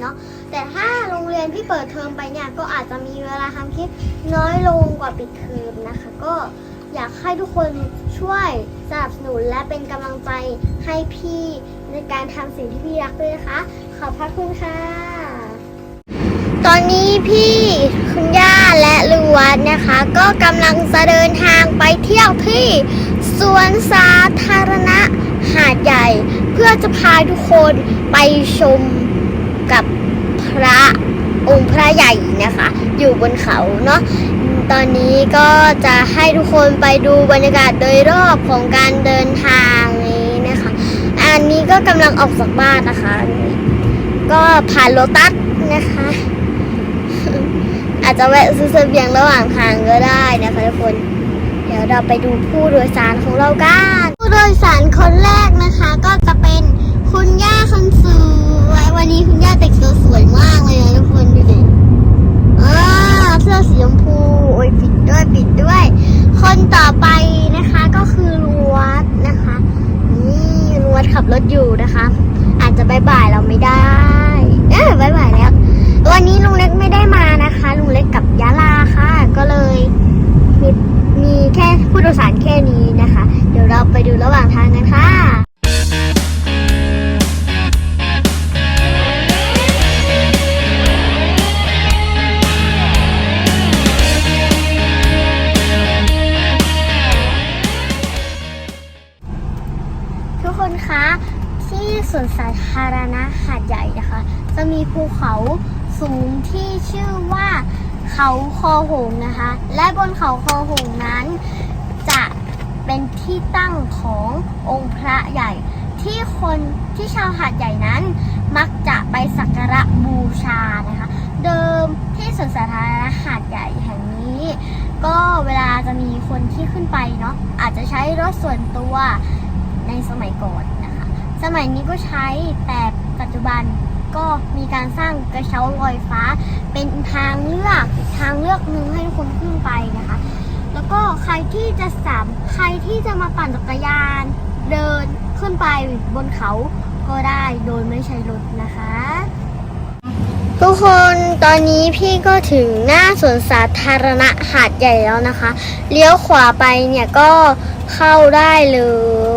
เนาะแต่ถ้าโรงเรียนพี่เปิดเทอมไปเนี่ยก็อาจจะมีเวลาทำคลิปน้อยลงกว่าปิดเทอมนะคะ ก็อยากให้ทุกคนช่วยสนับสนุนและเป็นกำลังใจให้พี่ในการทำสิ่งที่พี่รักด้วยนะคะ ขอบพระคุณค่ะ ตอนนี้พี่คุณย่าและลุงวัดนะคะ ก็กำลังจะเดินทางไปเที่ยวที่สวนสาธารณะหาดใหญ่ เพื่อจะพาทุกคนไปชม กับพระองค์พระใหญ่นะคะ อยู่บนเขาเนาะตอนนี้ก็จะให้ทุกคนไปดูบรรยากาศโดยรอบของการเดินทางนี้นะคะ อันนี้ก็กำลังออกจากบ้านนะคะ ก็ผ่านโลตัสนะคะ อาจจะแวะซื้อเสบียงระหว่างทางก็ได้นะคะทุกคน เดี๋ยวเราไปดูผู้โดยสารของเรากัน ผู้โดยสารคนแรกนะคะ ก็จะเป็นคุณย่าคนสวย วันนี้คุณย่าแต่งตัวสวยมากเลยนะทุกคนดูดิอ่าเสื้อสีชมพูโอ้ยปิดด้วยปิดด้วย คนต่อไปนะคะก็คือลวัดนะคะ นี่ลวัดขับรถอยู่นะคะ อาจจะบายบายเราไม่ได้เออบายบายแล้ว วันนี้ลุงเล็กไม่ได้มานะคะ ลุงเล็กกับยาลาค่ะ ก็เลยมีมีแค่ผู้โดยสารแค่นี้นะคะ เดี๋ยวเราไปดูระหว่างทางกันค่ะ วนสาธารณะหาดใหญ่นะคะ จะมีภูเขาสูงที่ชื่อว่าเขาคอหงนะคะ และบนเขาคอหงนั้น จะเป็นที่ตั้งขององค์พระใหญ่ ที่คนที่ชาวหาดใหญ่นั้น มักจะไปสักการะบูชานะคะ เดิมที่สวนสาธารณะหาดใหญ่แห่งนี้ ก็เวลาจะมีคนที่ขึ้นไปเนาะอาจจะใช้รถส่วนตัวในสมัยก่อน สมัยนี้ก็ใช้แต่ปัจจุบันก็มีการสร้างกระเช้าลอยฟ้า เป็นทางเลือกทางเลือกหนึ่งให้ทุกคนขึ้นไปนะคะ แล้วก็ใครที่จะสามใครที่จะมาปั่นจักรยาน เดินขึ้นไปบนเขาก็ได้โดยไม่ใช้รถนะคะ ทุกคนตอนนี้พี่ก็ถึงหน้าสวนสาธารณะหาดใหญ่แล้วนะคะ เลี้ยวขวาไปเนี่ยก็เข้าได้เลย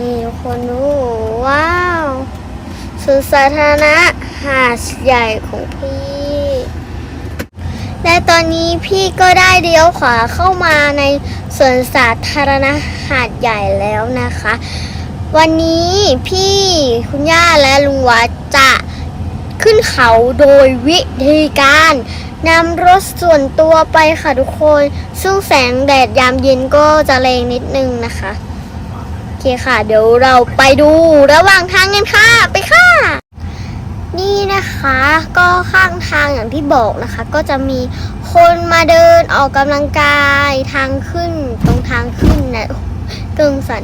นี่คนดูว้าวสวนสาธารณะหาดใหญ่ของพี่ และตอนนี้พี่ก็ได้เลี้ยวขวาเข้ามาในสวนสาธารณะหาดใหญ่แล้วนะคะ วันนี้พี่คุณย่าและลุงวัดจะขึ้นเขาโดยวิธีการนำรถส่วนตัวไปค่ะทุกคน ซึ่งแสงแดดยามเย็นก็จะแรงนิดนึงนะคะ เคค่ะ เดี๋ยวเราไปดูระหว่างทางกันค่ะไปค่ะ นี่นะคะก็ข้างทางอย่างที่บอกนะคะ ก็จะมีคนมาเดินออกกำลังกายทางขึ้นตรงทางขึ้นนะเกิงสัน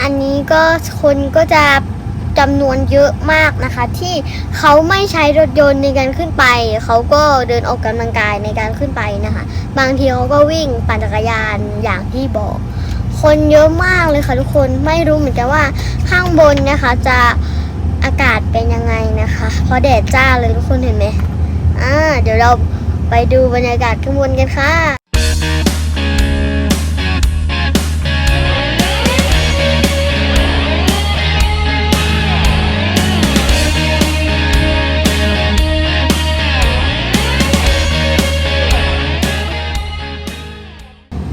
อันนี้ก็คนก็จะจำนวนเยอะมากนะคะ ที่เขาไม่ใช้รถยนต์ในการขึ้นไป เขาก็เดินออกกำลังกายในการขึ้นไปนะคะ บางทีเขาก็วิ่งปั่นจักรยานอย่างที่บอก คนเยอะมากเลยค่ะทุกคนไม่รู้เหมือนกันว่าข้างบนนะคะ จะอากาศเป็นยังไงนะคะ เพราะแดดจ้าเลยทุกคนเห็นไหมอ่าเดี๋ยวเราไปดูบรรยากาศข้างบนกันค่ะ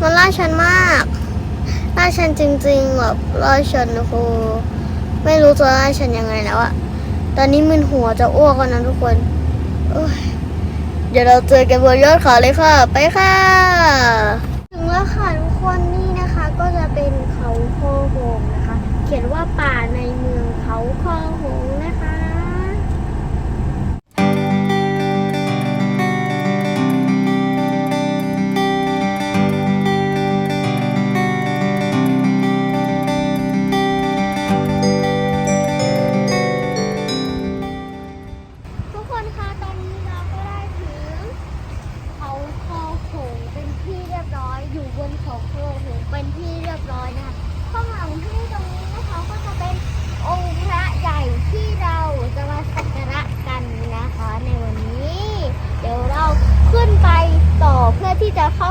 มันล่าชันมาก ฉันจริงๆแบบล่าชันโอ้โหไม่รู้จะล่าชันยังไงแล้วอะตอนนี้มึนหัวจะอ้วกแล้วนะทุกคนเดี๋ยวเราเจอกันบนยอดเขาเลยค่ะ ไปค่ะ ถึงแล้วค่ะทุกคนนี่นะคะ ก็จะเป็นเขาโคโฮงนะคะ เขียนว่าป่าในเมืองเขาโคโฮ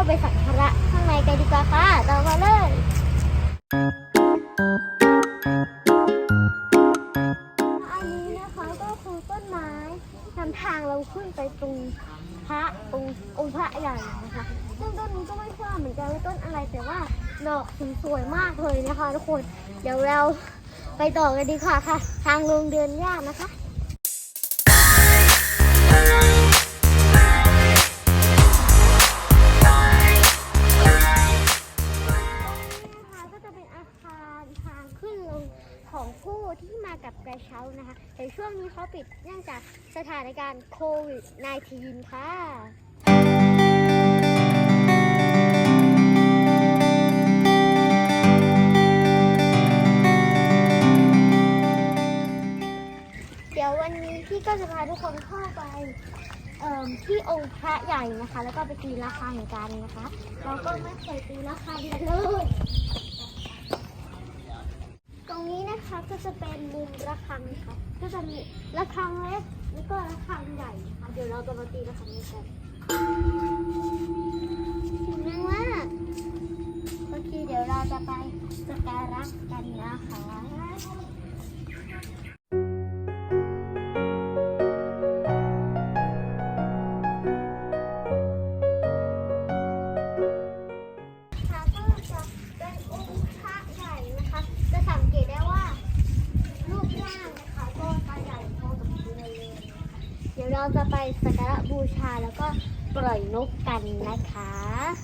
ไปสักการะข้างในกันดีกว่าค่ะตามมาเลยอันนี้นะคะก็คือต้นไม้นำทางเราขึ้นไปตรงพระองค์องค์พระใหญ่นะคะซึ่งต้นนี้ก็ไม่ทราบเหมือนกันว่าต้นอะไรแต่ว่าดอกถึงสวยมากเลยนะคะ ทุกคน เดี๋ยวเราไปต่อกันดีกว่าค่ะ ทางลงเดินยากนะคะ เช้านะคะแต่ช่วงนี้เขาปิดเนื่องจากสถานการณ์โควิด -19 ค่ะเดี๋ยววันนี้พี่ก็จะพาทุกคนเข้าไปที่องค์พระใหญ่นะคะ แล้วก็ไปตีราคาเหมือนกันนะคะ เราก็ไม่เคยตีราคาเดียวเลย รงนี้นะคะก็จะเป็นมุมระฆังค่ะก็จะมีระฆังเล็กแล้วก็ระฆังใหญ่ค่ะเดี๋ยวเราจะมาตีระฆังนี้กันถึงแม้ว่าโอเคเดี๋ยวเราจะไปสกการะกันนะคะ ชาแล้วก็ปล่อยนกกันนะคะ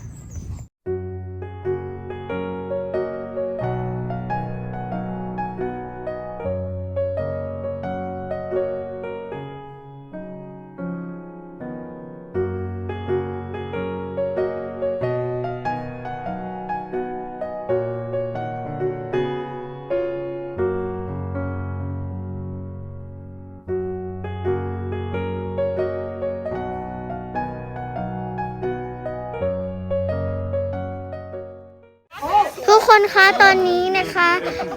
คนคะตอนนี้นะคะ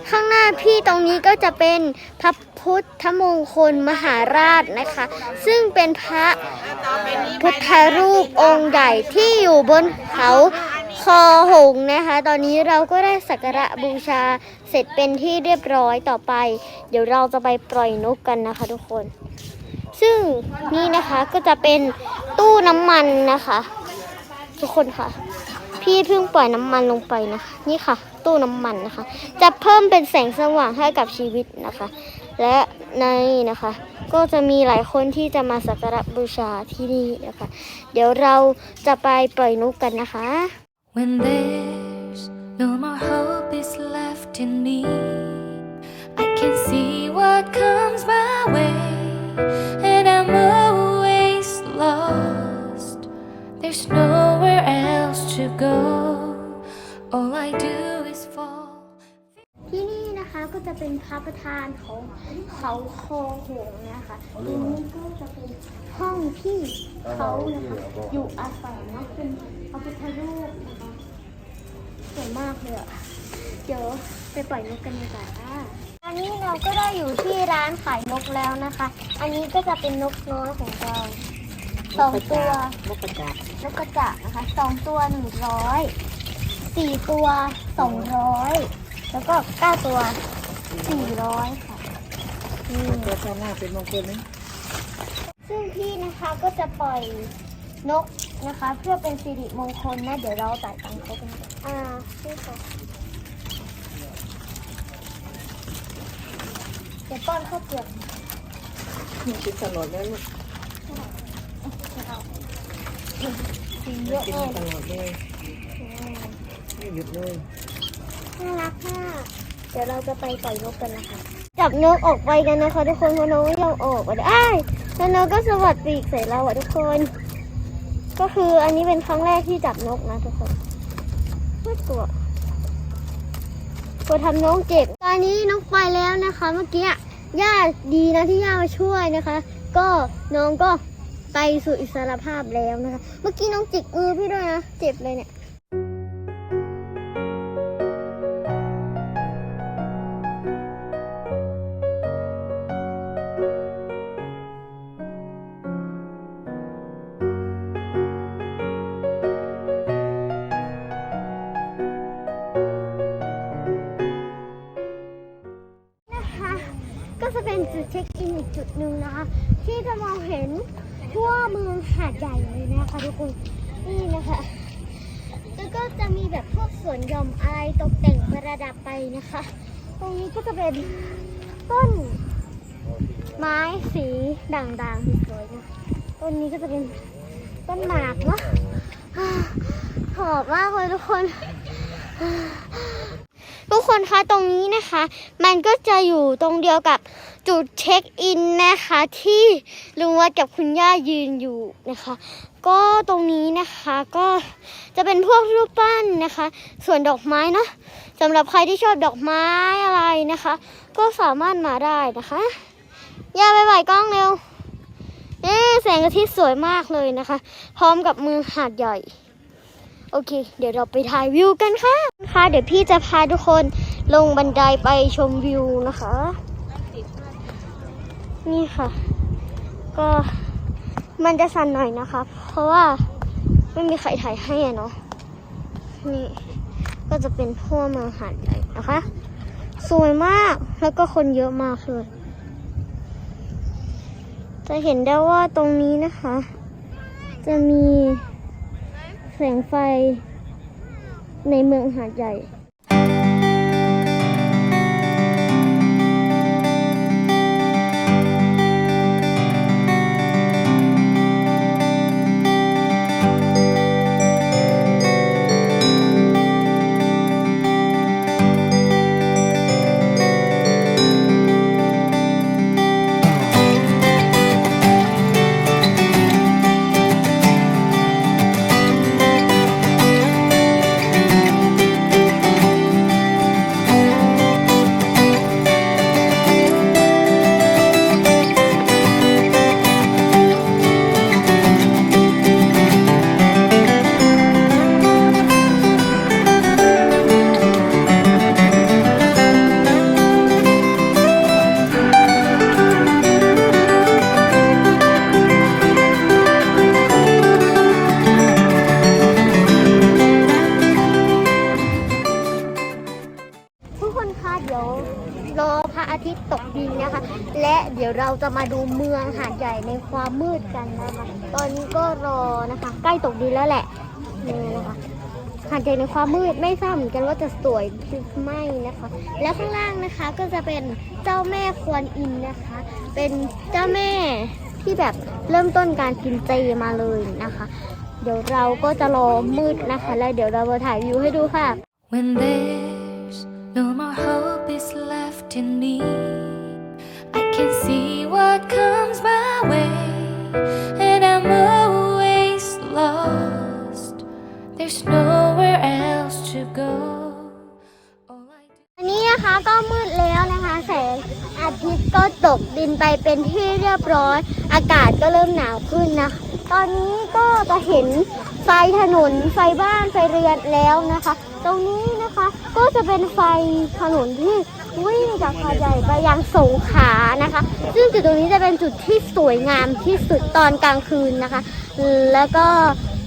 ข้างหน้าพี่ตรงนี้ก็จะเป็นพระพุทธมงคลมหาราชนะคะ ซึ่งเป็นพระพุทธรูปองค์ใหญ่ที่อยู่บนเขาคอหงนะคะ ตอนนี้เราก็ได้สักการะบูชาเสร็จเป็นที่เรียบร้อยต่อไป เดี๋ยวเราจะไปปล่อยนกกันนะคะทุกคน ซึ่งนี่นะคะก็จะเป็นตู้น้ำมันนะคะ ทุกคนค่ะ พี่เพิ่งปล่อยน้ำมันลงไปนะคะ นี่ค่ะ ตู้น้ำมันนะคะ จะเพิ่มเป็นแสงสว่างให้กับชีวิตนะคะ และในนะคะ ก็จะมีหลายคนที่จะมาสักการะบูชาที่นี่นะคะ เดี๋ยวเราจะไปปล่อยนกกันนะคะ When there's no more hope is left in me, I can see what comes my way, and I'm always lost. There's nowhere else to go. All I do ก็จะเป็นพระประธานของเขาคอหงส์นะคะตรงนี้ก็จะเป็นห้องที่เขานะคะอยู่อาศัยเนาะเป็นพระพุทธรูปนะคะสวยมากเลยอะเดี๋ยวไปปล่อยนกกันดีกว่าค่ะตอนนี้เราก็ได้อยู่ที่ร้านขายนกแล้วนะคะ อันนี้ก็จะเป็นนกน้อยของเราสองตัวนกกระจาบนกกระจาบนะคะสองตัวหนึ่งร้อยสี่ตัวสองร้อยแล้วก็เก้าตัว สี่ร้อยค่ะนี่ตัวชาหน้าเป็นมงคลไหมซึ่งพี่นะคะก็จะปล่อยนกนะคะ เพื่อเป็นสิริมงคลนะ เดี๋ยวเราตัดตังค์เขากันอ่าพี่ค่ะเดี๋ยวป้อนข้าวเปลือกกินตลอดแล้วลูกสีเยอะกินเลยตลอดเลยไม่หยุดเลยน่ารักมาก เดี๋ยวเราจะไปปล่อยนกกันนะคะจับนกออกไปกันนะคะทุกคนเพราะนกไม่ยอมออกอะอ้แล้วนกก็สวัสดีใส่เราอะทุกคน ก็คืออันนี้เป็นครั้งแรกที่จับนกนะทุกคนไม่กลัวกลัวทำน้องเจ็บ ตอนนี้นกไปแล้วนะคะ เมื่อกี้ย่าดีนะที่ย่ามาช่วยนะคะ ก็น้องก็ไปสู่อิสรภาพแล้วนะคะ เมื่อกี้น้องจิกมือพี่ด้วยนะ เจ็บเลยเนี่ย จะเป็นจุดเช็คอินอีกจุดหนึ่งนะคะ ที่จะมองเห็นทั่วเมืองหาดใหญ่เลยนะคะทุกคนนี่นะคะแล้วก็จะมีแบบพวกสวนหย่อมอะไรตกแต่งประดับไปนะคะ ตรงนี้ก็จะเป็นต้น ไม้สีด่างๆสวยๆนะต้นนี้ก็จะเป็นต้นหมากเนาะหอมมากเลยทุกคน ทุกคนคะตรงนี้นะคะ มันก็จะอยู่ตรงเดียวกับจุดเช็คอินนะคะ ที่ลุงวัดกับคุณย่ายืนอยู่นะคะ ก็ตรงนี้นะคะก็จะเป็นพวกรูปปั้นนะคะ ส่วนดอกไม้เนาะสำหรับใครที่ชอบดอกไม้อะไรนะคะ ก็สามารถมาได้นะคะย่าไปไหวกล้องเร็วเอ๊แสงอาทิตย์สวยมากเลยนะคะ พร้อมกับเมืองหาดใหญ่ โอเค เดี๋ยวเราไปถ่ายวิวกันค่ะค่ะ เดี๋ยวพี่จะพาทุกคนลงบันไดไปชมวิวนะคะ นี่ค่ะ ก็มันจะสั่นหน่อยนะคะ เพราะว่าไม่มีใครถ่ายให้อะเนาะนี่ก็จะเป็นทั่วเมืองหาดใหญ่นะคะ สวยมากแล้วก็คนเยอะมากเลยจะเห็นได้ว่าตรงนี้นะคะ จะมี แสงไฟในเมืองหาดใหญ่ ยวรอพระอาทิตย์ตกดินนะคะ และเดี๋ยวเราจะมาดูเมืองหาดใหญ่ในความมืดกันนะคะ ตอนนี้ก็รอนะคะ ใกล้ตกดินแล้วแหละนี่นะคะหาดใหญ่ในความมืดไม่ทราบเหมือนกันว่าจะสวยหรือไม่นะคะ แล้วข้างล่างนะคะก็จะเป็นเจ้าแม่ควรอินนะคะ เป็นเจ้าแม่ที่แบบเริ่มต้นการกินเจมาเลยนะคะ เดี๋ยวเราก็จะรอมืดนะคะ แล้วเดี๋ยวเรามาถ่ายวิวให้ดูค่ะ When there's no more hope is left in me, I can see what comes my way, and I'm always lost. There's nowhere else to go. All I do อันนี้นะคะก็มืดแล้วนะคะแสงอาทิตย์ก็ตกดินไปเป็นที่เรียบร้อย อากาศก็เริ่มหนาวขึ้นนะตอนนี้ก็จะเห็นไฟถนนไฟบ้านไฟเรือนแล้วนะคะ ตรงนี้ ก็จะเป็นไฟถนนที่วิ่งจากหาใหญ่ไปยังสงขลานะคะ ซึ่งจุดตรงนี้จะเป็นจุดที่สวยงามที่สุดตอนกลางคืนนะคะ แล้วก็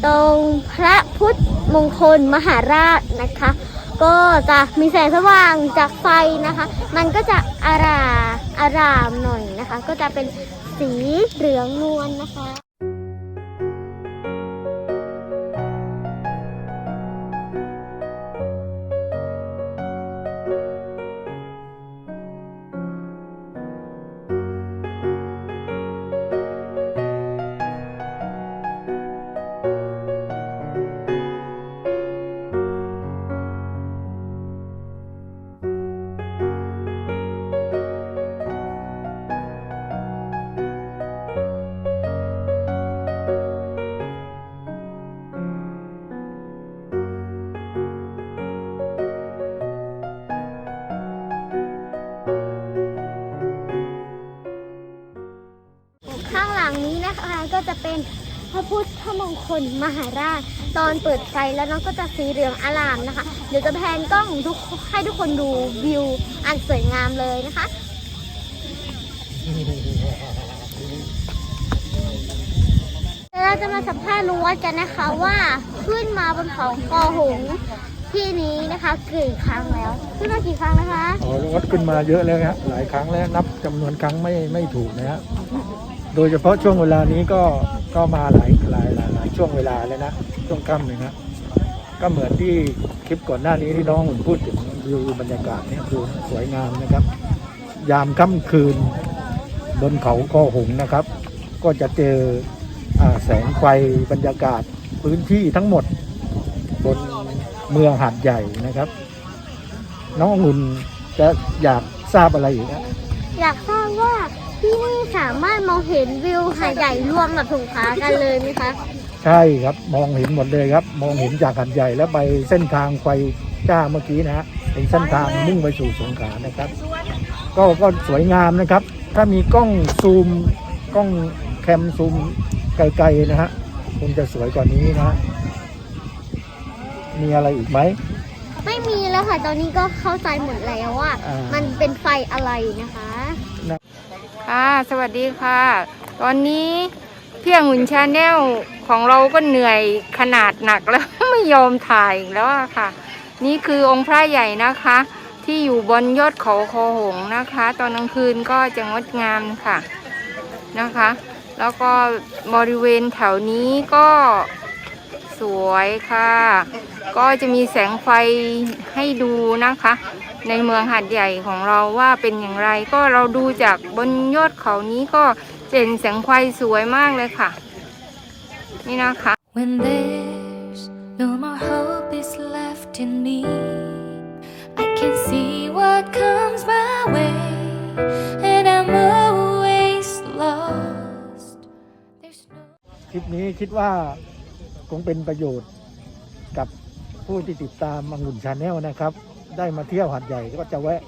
ตรงพระพุทธมงคลมหาราชนะคะ ก็จะมีแสงสว่างจากไฟนะคะ มันก็จะอารามอารามหน่อยนะคะ ก็จะเป็นสีเหลืองนวลนะคะ เป็นพระพุทธมงคลมหาราช ตอนเปิดไฟแล้วน้องก็จะสีเหลืองอลามนะคะ เดี๋ยวจะแพนกล้องทุกให้ทุกคนดูวิวอันสวยงามเลยนะคะเดี๋ยวเราจะมาสัมภาษณ์ลุงวัดกันนะคะว่าขึ้นมาบนเขาคอหงที่นี้นะคะกี่ครั้งแล้ว ขึ้นมากี่ครั้งนะคะอ๋อวัดขึ้นมาเยอะแล้วฮะหลายครั้งแล้วนับจำนวนครั้งไม่ไม่ถูกนะฮะโดยเฉพาะช่วงเวลานี้ก็ ก็มาหลายหลายหลายหลายช่วงเวลาเลยนะช่วงค่ำเลยนะก็เหมือนที่คลิปก่อนหน้านี้ที่น้องผมพูดถึงวิวบรรยากาศเนี่ยคือสวยงามนะครับ ยามค่ำคืน บนเขาคอหงนะครับ ก็จะเจออแสงไฟบรรยากาศพื้นที่ทั้งหมด บนเมืองหาดใหญ่นะครับ น้ององุ่นจะอยากทราบอะไรอีกนะอยากทราบว่า ที่นี่สามารถมองเห็นวิวหาดใหญ่รวมกับสงขลากันเลยไหมคะ ใช่ครับมองเห็นหมดเลยครับ มองเห็นจากหัดใหญ่แล้วไปเส้นทางไฟจ้าเมื่อกี้นะฮะเป็นเส้นทางมุ่งไปสู่สงขลานะครับ ก็ก็สวยงามนะครับ ถ้ามีกล้องซูมกล้องแคมซูมไกลๆนะฮะคงจะสวยกว่านี้นะฮะมีอะไรอีกไหมไม่มีแล้วค่ะ ตอนนี้ก็เข้าใจหมดแล้วว่า อ่ามั มันเป็นไฟอะไรนะคะ ค่ะสวัสดีค่ะ ตอนนี้เพี่ยงหุ่นชาแนลของเราก็เหนื่อยขนาดหนักแล้ว ไม่ยอมถ่ายแล้วค่ะ นี่คือองค์พระใหญ่นะคะ ที่อยู่บนยอดเขาโคหงนะคะ ตอนกลางคืนก็จะงดงามค่ะนะคะ แล้วก็บริเวณแถวนี้ก็สวยค่ะ ก็จะมีแสงไฟให้ดูนะคะ ในเมืองหาดใหญ่ของเราว่าเป็นอย่างไร ก็เราดูจากบนยอดเขานี้ก็จะเห็นแสงไฟสวยมากเลยค่ะ นี่นะคะ When there's no more hope is left in me, I can see what comes my way, and I'm always lost. There's no คลิปนี้คิดว่าคงเป็นประโยชน์กับผู้ที่ติดตามองุ่นชาแนลนะครับ ได้มาเที่ยวหัดใหญ่ก็จะแวะ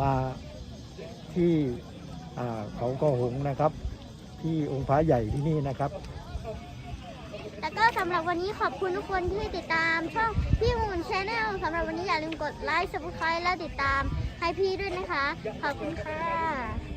มาที่อ่าเขาก็หงนะครับ ที่องค์พระใหญ่ที่นี่นะครับ แล้วก็สำหรับวันนี้ขอบคุณทุกคนที่ติดตามช่องพี่มูนชาแนลสำหรับวันนี้อย่าลืมกดไลค์ subscribe และติดตามให้พี่ด้วยนะคะ ขอบคุณค่ะ